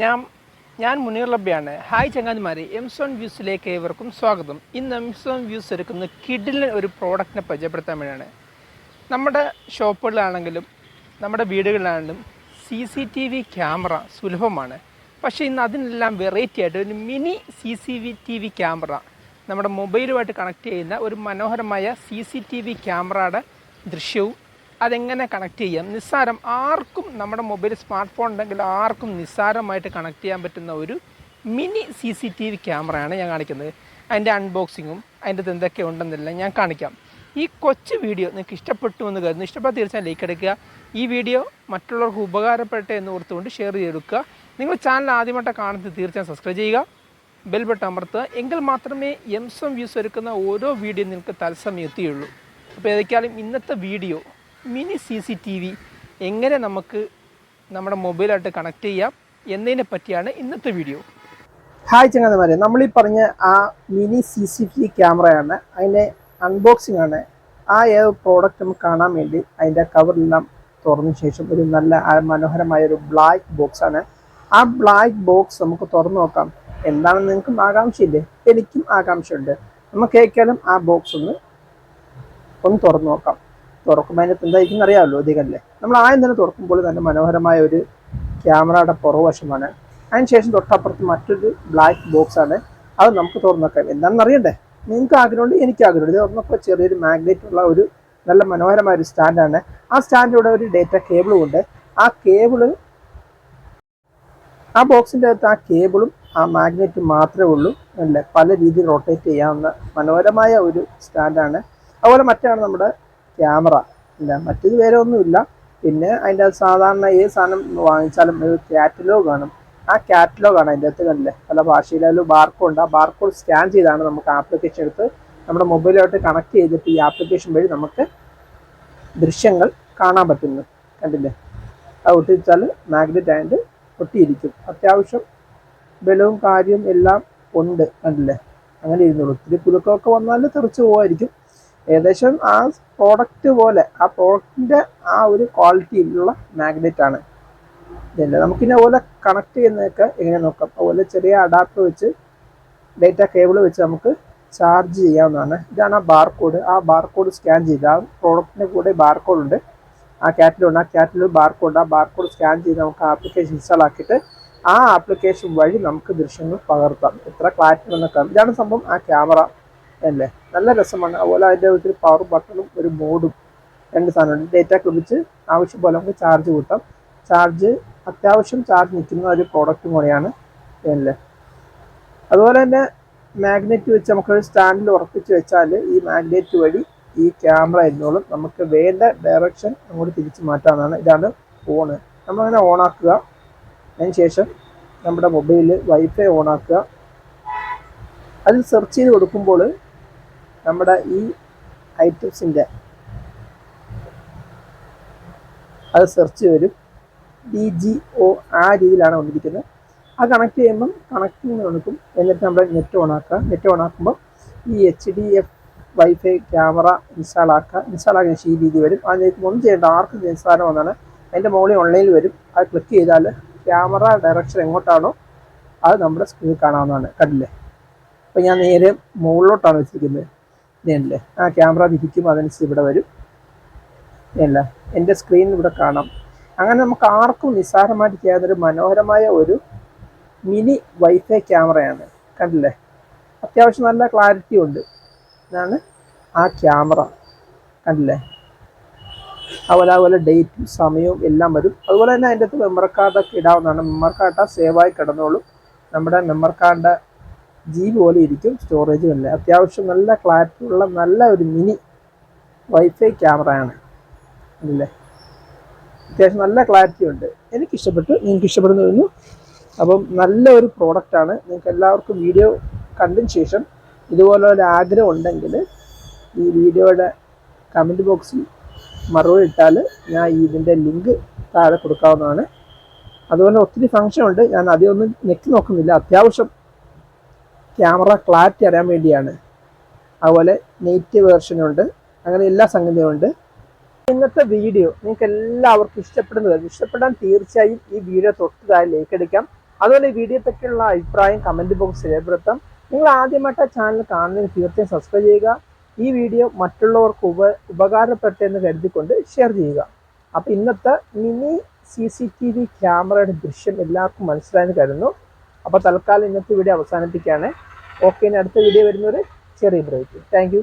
ഞാൻ ഞാൻ മുനീർ ലബ്ബിയാണ് ഹായ് ചങ്ങാതിമാരെ എംസോൺ വ്യൂസിലേക്ക് ഏവർക്കും സ്വാഗതം. ഇന്ന് എംസോൺ വ്യൂസ് എടുക്കുന്ന കിഡിലിന് ഒരു പ്രോഡക്റ്റിനെ പരിചയപ്പെടുത്താൻ വേണ്ടിയാണ്. നമ്മുടെ ഷോപ്പുകളിലാണെങ്കിലും നമ്മുടെ വീടുകളിലാണെങ്കിലും C C T V camera സുലഭമാണ്. പക്ഷേ ഇന്ന് അതിനെല്ലാം വെറൈറ്റി ആയിട്ട് ഒരു mini C C V T V camera നമ്മുടെ മൊബൈലുമായിട്ട് കണക്ട് ചെയ്യുന്ന ഒരു മനോഹരമായ സി സി ടി വി ക്യാമറയുടെ ദൃശ്യവും അതെങ്ങനെ കണക്ട് ചെയ്യാം? നിസ്സാരം ആർക്കും നമ്മുടെ മൊബൈൽ സ്മാർട്ട് ഫോൺ ഉണ്ടെങ്കിൽ ആർക്കും നിസ്സാരമായിട്ട് കണക്ട് ചെയ്യാൻ പറ്റുന്ന ഒരു mini C C T V ക്യാമറയാണ് ഞാൻ കാണിക്കുന്നത്. അതിന്റെ അൺബോക്സിങ്ങും അതിന്റെ അത് എന്തൊക്കെ ഉണ്ടെന്നെല്ലാം ഞാൻ കാണിക്കാം. ഈ കൊച്ചു വീഡിയോ നിങ്ങൾക്ക് ഇഷ്ടപ്പെട്ടു എന്ന് കരുതുന്നു. ഇഷ്ടപ്പെട്ടാൽ തീർച്ചയായും ലൈക്ക് എടുക്കുക. ഈ വീഡിയോ മറ്റുള്ളവർക്ക് ഉപകാരപ്പെട്ടെ എന്ന് ഓർത്തുകൊണ്ട് ഷെയർ ചെയ്തെടുക്കുക. നിങ്ങൾ ചാനൽ ആദ്യമായിട്ട് കാണുന്നത് തീർച്ചയായും സബ്സ്ക്രൈബ് ചെയ്യുക. ബെൽ ബട്ടൺ അമർത്തുക. എങ്കിൽ മാത്രമേ എംസം വ്യൂസ് ഒരുക്കുന്ന ഓരോ വീഡിയോ നിങ്ങൾക്ക് തത്സമയം എത്തിയുള്ളൂ. അപ്പോൾ ഏതൊക്കെയാലും ഇന്നത്തെ video mini C C T V എങ്ങനെ നമുക്ക് നമ്മുടെ മൊബൈലായിട്ട് കണക്ട് ചെയ്യാം എന്നതിനെ പറ്റിയാണ് ഇന്നത്തെ വീഡിയോ ഹായ് നമ്മൾ ഈ പറഞ്ഞ ആ mini C C T V ക്യാമറയാണ്. അതിന്റെ അൺബോക്സിംഗ് ആണ്. ആ ഏത് പ്രോഡക്റ്റ് നമുക്ക് കാണാൻ വേണ്ടി അതിന്റെ കവറെല്ലാം തുറന്ന ശേഷം ഒരു നല്ല മനോഹരമായ ഒരു ബ്ലാക്ക് ബോക്സ് ആണ്. ആ ബ്ലാക്ക് ബോക്സ് നമുക്ക് തുറന്നു നോക്കാം. എന്താണെന്ന് നിങ്ങൾക്കും ആകാംക്ഷയില്ലേ? എനിക്കും ആകാംക്ഷയുണ്ട്. നമുക്ക് ഏക്കാലും ആ ബോക്സ് ഒന്ന് ഒന്ന് തുറന്നു നോക്കാം. തുറക്കുമ്പോൾ അതിനകത്ത് എന്തായിരിക്കും അറിയാമല്ലോ അധികമല്ലേ നമ്മൾ ആദ്യം തന്നെ തുറക്കുമ്പോൾ നല്ല മനോഹരമായ ഒരു ക്യാമറയുടെ പുറവശമാണ്. അതിനുശേഷം തൊട്ടപ്പുറത്ത് മറ്റൊരു ബ്ലാക്ക് ബോക്സ് ആണ്. അത് നമുക്ക് തുറന്നു നോക്കാം എന്താണെന്ന് അറിയണ്ടേ? നിങ്ങൾക്ക് ആഗ്രഹമുണ്ട് എനിക്ക് ആഗ്രഹമുണ്ട്. ഇത് തുറന്നപ്പോൾ ചെറിയൊരു മാഗ്നറ്റ് ഉള്ള ഒരു നല്ല മനോഹരമായ ഒരു സ്റ്റാൻഡാണ് ആ സ്റ്റാൻഡിലൂടെ ഒരു ഡേറ്റ കേബിളും ഉണ്ട്. ആ കേബിൾ ആ ബോക്സിന്റെ അകത്ത് ആ കേബിളും ആ മാഗ്നറ്റും മാത്രമേ ഉള്ളൂ. അല്ലേ? പല രീതിയിൽ റൊട്ടേറ്റ് ചെയ്യാവുന്ന മനോഹരമായ ഒരു സ്റ്റാൻഡാണ് അതുപോലെ മറ്റാണ് നമ്മുടെ ക്യാമറ. ഇല്ല മറ്റു വേറെ ഒന്നുമില്ല. പിന്നെ അതിന്റെ സാധാരണ ഏത് സാധനം വാങ്ങിച്ചാലും ഒരു കാറ്റലോഗ് കാണും ആ കാറ്റലോഗ് ആണ് അതിന്റെ അകത്ത് കണ്ടില്ലേ? പല ഭാഷയിലായാലും ബാർക്കോഡ് ആ ബാർക്കോഡ് സ്കാൻ ചെയ്താണ് നമുക്ക് ആപ്ലിക്കേഷൻ എടുത്ത് നമ്മുടെ മൊബൈലായിട്ട് കണക്ട് ചെയ്തിട്ട് ഈ ആപ്ലിക്കേഷൻ വഴി നമുക്ക് ദൃശ്യങ്ങൾ കാണാൻ പറ്റുന്നു കണ്ടില്ലേ? അത് ഒട്ടിച്ചാൽ മാഗ്നറ്റ് ആയിട്ട് ഒട്ടിയിരിക്കും. അത്യാവശ്യം ബലവും കാര്യവും എല്ലാം ഉണ്ട്. കണ്ടില്ലേ? അങ്ങനെ ഇരുന്നുള്ളൂ ഒത്തിരി കുലുക്കമൊക്കെ വന്നാൽ തെറിച്ച് പോകുമായിരിക്കും ഏകദേശം ആ പ്രോഡക്റ്റ് പോലെ ആ പ്രോഡക്റ്റിന്റെ ആ ഒരു ക്വാളിറ്റിയിലുള്ള മാഗ്നറ്റ് ആണ്. ഇതല്ലേ? നമുക്കിന്നെ പോലെ കണക്ട് ചെയ്യുന്നതൊക്കെ എങ്ങനെ നോക്കാം? അതുപോലെ ചെറിയ അഡാപ്റ്റർ വെച്ച് ഡേറ്റ കേബിൾ വെച്ച് നമുക്ക് ചാർജ് ചെയ്യാവുന്നതാണ്. ഇതാണ് ആ ബാർകോഡ് ആ ബാർകോഡ് സ്കാൻ ചെയ്ത് ആ പ്രോഡക്റ്റിന്റെ കൂടെ ബാർകോഡ് ഉണ്ട്. ആ കാറ്റിലുണ്ട് ആ കാറ്റിൽ ബാർകോഡ് ആ ബാർകോഡ് സ്കാൻ ചെയ്ത് നമുക്ക് ആപ്ലിക്കേഷൻ ഇൻസ്റ്റാൾ ആക്കിയിട്ട് ആ ആപ്ലിക്കേഷൻ വഴി നമുക്ക് ദൃശ്യങ്ങൾ പകർത്താം. എത്ര ക്ലാരിറ്റി എന്നൊക്കെ ഇതാണ് സംഭവം ആ ക്യാമറ അല്ലേ? നല്ല രസമാണ്. അതുപോലെ അതിന്റെ ഒരു പവർ ബട്ടണും ഒരു ബോർഡും രണ്ട് സാധനമുണ്ട്. ഡേറ്റ കുറിച്ച് ആവശ്യം പോലെ നമുക്ക് ചാർജ് കൂട്ടാം. ചാർജ് അത്യാവശ്യം ചാർജ് നിൽക്കുന്ന ഒരു പ്രോഡക്റ്റും കൂടെയാണ് അല്ലേ? അതുപോലെ തന്നെ മാഗ്നറ്റ് വെച്ച് നമുക്കൊരു സ്റ്റാൻഡിൽ ഉറപ്പിച്ച് വെച്ചാൽ ഈ മാഗ്നറ്റ് വഴി ഈ ക്യാമറ ഇരുന്നോളും നമുക്ക് വേണ്ട ഡയറക്ഷൻ അങ്ങോട്ട് തിരിച്ച് മാറ്റാവുന്നതാണ്. ഇതാണ് ഫോണ് നമ്മളങ്ങനെ ഓണാക്കുക അതിന് ശേഷം നമ്മുടെ മൊബൈലിൽ വൈഫൈ ഓണാക്കുക അതിൽ സെർച്ച് ചെയ്ത് കൊടുക്കുമ്പോൾ നമ്മുടെ ഈ ഐറ്റംസിന്റെ അത് സെർച്ച് വരും ഡി ജി ഒ ആ രീതിയിലാണ് വന്നിരിക്കുന്നത്. ആ കണക്ട് ചെയ്യുമ്പം കണക്റ്റിംഗ് കൊടുക്കും എന്നിട്ട് നമ്മൾ നെറ്റ് ഓൺ ആക്കുക. നെറ്റ് ഓൺ ആക്കുമ്പോൾ ഈ H D F wifi camera install ആക്കുക. ഇൻസ്റ്റാൾ ആക്കിയ ഈ രീതി വരും. അതിലേക്ക് ഒന്നും ചെയ്യേണ്ട ആർക്കും നിസ്സാരം ഒന്നാണ് അതിന്റെ മുകളിൽ ഓൺലൈനിൽ വരും. അത് ക്ലിക്ക് ചെയ്താൽ ക്യാമറ ഡയറക്ഷൻ എങ്ങോട്ടാണോ അത് നമ്മുടെ സ്ക്രീനിൽ കാണാവുന്നതാണ്. കണ്ടില്ലേ? അപ്പോൾ ഞാൻ നേരെ മുകളിലോട്ടാണ് വെച്ചിരിക്കുന്നത്. ഇതല്ലേ? ആ ക്യാമറ തിരിക്കും അതനുസരിച്ച് ഇവിടെ വരും. ഇതല്ല? എന്റെ സ്ക്രീൻ ഇവിടെ കാണാം. അങ്ങനെ നമുക്ക് ആർക്കും നിസ്സാരമായിട്ട് ചെയ്യാവുന്നൊരു മനോഹരമായ ഒരു മിനി വൈഫൈ ക്യാമറയാണ്. കണ്ടില്ലേ? അത്യാവശ്യം നല്ല ക്ലാരിറ്റി ഉണ്ട്. ഇതാണ് ആ ക്യാമറ. കണ്ടില്ലേ? അതുപോലെ അതുപോലെ ഡേറ്റും സമയവും എല്ലാം വരും. അതുപോലെ തന്നെ അതിന്റെ അകത്ത് മെമ്മർ കാർഡൊക്കെ ഇടാവുന്നതാണ്. മെമ്മർ കാർഡ് സേവായി കിടന്നോളും. നമ്മുടെ മെമ്മർ കാർഡ് ജി പോലെ ഇരിക്കും സ്റ്റോറേജ് തന്നെ. അത്യാവശ്യം നല്ല ക്ലാരിറ്റി ഉള്ള നല്ല ഒരു മിനി വൈഫൈ ക്യാമറയാണ് അല്ലേ? അത്യാവശ്യം നല്ല ക്ലാരിറ്റി ഉണ്ട്. എനിക്ക് ഇഷ്ടപ്പെട്ടു നിങ്ങൾക്ക് ഇഷ്ടപ്പെടുന്നു വരുന്നു അപ്പം നല്ല ഒരു പ്രോഡക്റ്റാണ് നിങ്ങൾക്ക് എല്ലാവർക്കും വീഡിയോ കണ്ടതിന് ശേഷം ഇതുപോലൊരു ആഗ്രഹം ഉണ്ടെങ്കിൽ ഈ വീഡിയോയുടെ കമന്റ് ബോക്സിൽ മറുപടി ഇട്ടാൽ ഞാൻ ഇതിന്റെ ലിങ്ക് താഴെ കൊടുക്കാവുന്നതാണ്. അതുപോലെ ഒത്തിരി ഫങ്ഷൻ ഉണ്ട്. ഞാൻ അധികമൊന്നും നെക്കി നോക്കുന്നില്ല. അത്യാവശ്യം ക്യാമറ ക്ലാരിറ്റി അറിയാൻ വേണ്ടിയാണ്. അതുപോലെ നെയ്റ്റ് വേർഷനുണ്ട് അങ്ങനെ എല്ലാ സംഗതിയും ഉണ്ട്. ഇന്നത്തെ വീഡിയോ നിങ്ങൾക്ക് എല്ലാവർക്കും ഇഷ്ടപ്പെടുന്നത് ഇഷ്ടപ്പെടാൻ തീർച്ചയായും ഈ വീഡിയോ തൊട്ട് താഴെ ലൈക്ക് അടിക്കാം. അതുപോലെ ഈ പറ്റിയുള്ള അഭിപ്രായം കമന്റ് ബോക്സിൽ രേഖപ്പെടുത്താം. നിങ്ങൾ ആദ്യമായിട്ട് ആ ചാനൽ കാണുന്നതിന് തീർച്ചയായും സബ്സ്ക്രൈബ് ചെയ്യുക. ഈ വീഡിയോ മറ്റുള്ളവർക്ക് ഉപ ഉപകാരപ്പെട്ടെന്ന് കരുതിക്കൊണ്ട് ഷെയർ ചെയ്യുക. അപ്പോൾ ഇന്നത്തെ mini C C T V ക്യാമറയുടെ ദൃശ്യം എല്ലാവർക്കും മനസ്സിലായെന്ന് കരുതുന്നു. അപ്പോൾ തൽക്കാലം ഇന്നത്തെ വീഡിയോ അവസാനിപ്പിക്കുകയാണ്. ഓക്കെ അടുത്ത വീഡിയോ വരുന്നവരെ ചെറിയ ബ്രേക്ക് താങ്ക് യു